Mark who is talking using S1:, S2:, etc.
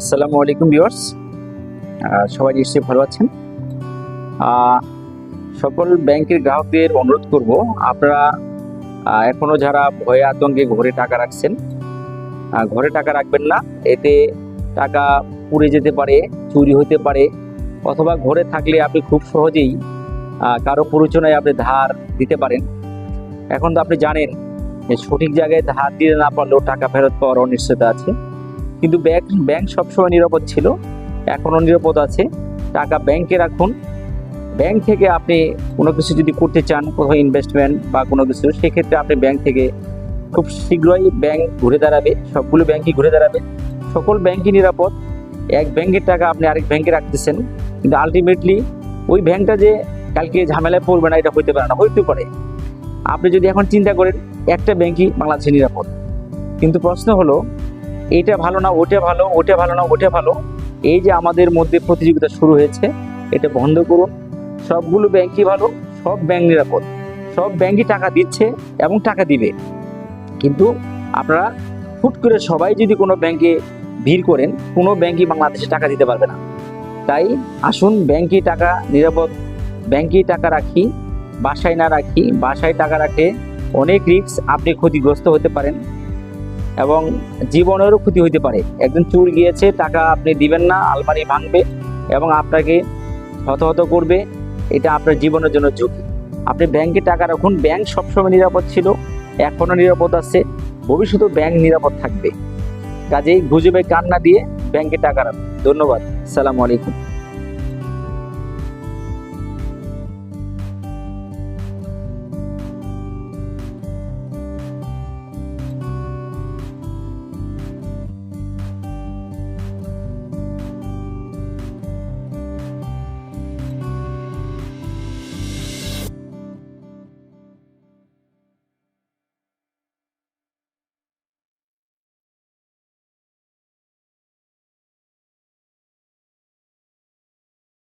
S1: আসসালামু আলাইকুম ভিউয়ার্স। সবাই নিশ্চয়ই ভালো আছেন। সকল ব্যাংকের গ্রাহকদের অনুরোধ করব, আপনারা এখনও যারা ভয়ে আতঙ্কে ঘরে টাকা রাখছেন ঘরে টাকা রাখবেন না। এতে টাকা পুড়ে যেতে পারে, চুরি হতে পারে, অথবা ঘরে থাকলে আপনি খুব সহজেই কারও প্ররোচনায় আপনি ধার দিতে পারেন। এখন তো আপনি জানেন সঠিক জায়গায় ধার দিতে না পারলেও টাকা ফেরত পাওয়ার অনিশ্চয়তা আছে। কিন্তু ব্যাংক ব্যাংক সবসময় নিরাপদ ছিল, এখনও নিরাপদ আছে। টাকা ব্যাংকে রাখুন। ব্যাংক থেকে আপনি কোনো কিছু যদি করতে চান, কোথাও ইনভেস্টমেন্ট বা কোনো কিছু, সেক্ষেত্রে আপনি ব্যাংক থেকে খুব শীঘ্রই ব্যাংক ঘুরে দাঁড়াবে, সবগুলো ব্যাংকই ঘুরে দাঁড়াবে। সকল ব্যাংকই নিরাপদ। এক ব্যাংকের টাকা আপনি আরেক ব্যাংকে রাখতেছেন। কিন্তু আলটিমেটলি ওই ব্যাংকটা যে কালকে ঝামেলায় পড়বে না, এটা হইতে পারে না, হইতে পারে। আপনি যদি এখন চিন্তা করেন, একটা ব্যাংকই বাংলাদেশে নিরাপদ। কিন্তু প্রশ্ন হলো এটা ভালো না, ওটা ভালো ওটা ভালো না, ওটা ভালো। এই যে আমাদের মধ্যে প্রতিযোগিতা শুরু হয়েছে, এটা বন্ধ করুন। সবগুলো ব্যাংকই ভালো, সব ব্যাংক নিরাপদ। সব ব্যাংকই টাকা দিচ্ছে এবং টাকা দিবে। কিন্তু আপনারা হুট করে সবাই যদি কোনো ব্যাংকে ভিড় করেন, কোনো ব্যাংকই বাংলাদেশে টাকা দিতে পারবে না। তাই আসুন ব্যাংকে টাকা নিরাপদ ব্যাংকে টাকা রাখি, বাসায় না রাখি, বাসায় টাকা রাখে। অনেক রিস্ক আপনি ক্ষতিগ্রস্ত হতে পারেন। এবং জীবনেরও ক্ষতি হতে পারে। একজন চুর গিয়েছে, টাকা আপনি দিবেন না, আলমারি ভাঙবে এবং আপনাকে হতহত করবে, এটা আপনার জীবনের জন্য ঝুঁকি। আপনি ব্যাংকে টাকা রাখুন, ব্যাংক সবসময় নিরাপদ ছিল, এখনও নিরাপদ আছে, ভবিষ্যতেও ব্যাংক নিরাপদ থাকবে। কাজেই গুজবে কান না দিয়ে ব্যাংকে টাকা রাখুন। ধন্যবাদ, সালামু আলাইকুম।